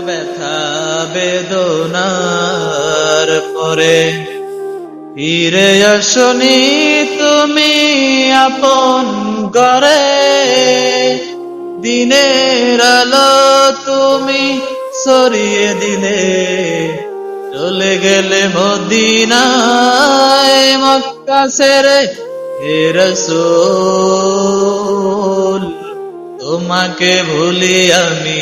মদিনার পরে। ফিরে আসনি তুমি আপন ঘরে। দিনের আলো তুমি সরিয়ে দিলে। চলে গেলে মদিনায় মক্কা সেরে হে রসূল। তোমাকে ভুলি আমি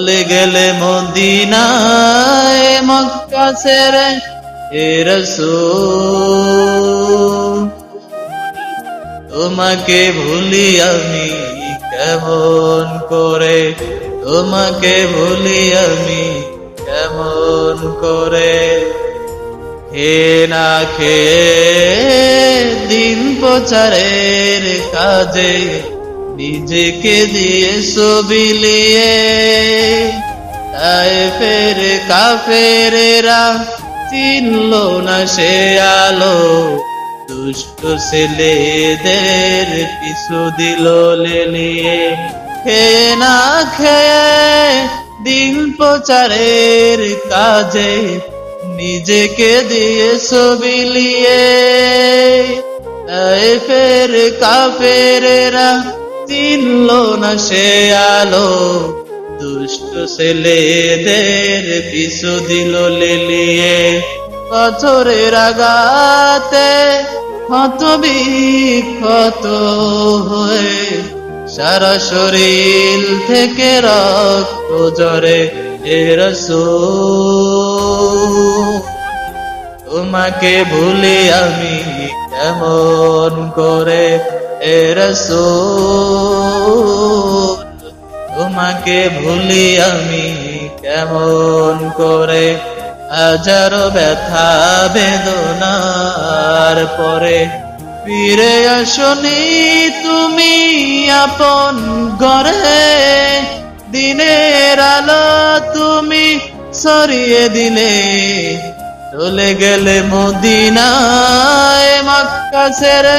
চলে গেলে মদিনায় মক্কা ছেড়ে রসূল। তোমাকে ভুলি আমি কেমন করে? তোমাকে ভুলি আমি কেমন করে? হে না খেয়ে দিন প্রচারের কাজে নিজেকে দিয়ে সবিলিয়ে তাই ফের কাফেরেরা চিনল না সে আলো। দুষ্ট ছেলেদের পিছু দিল লেলিয়ে খেয়ে না খেয়ে দিন প্রচারের কাজে নিজেকে দিয়ে সবিলিয়ে তাই ফের কাফেরেরা চিনল না সে আলো। দুষ্ট ছেলেদের পিছু দিল লেলিয়ে। পাথরের আগাতে ক্ষত বিক্ষত হয়ে সারা শরীর থেকে রক্ত জরে এরসূল তোমাকে ভুলি আমি কেমন করে এরসূল তোমাকে ভুলি আমি কেমন করে? হাজারো ব্যথা, বেদনার পরে ফিরে আসনি তুমি আপন ঘরে। দিনের আলো তুমি সরিয়ে দিলে, চলে গেলে মদিনায় মক্কা ছেড়ে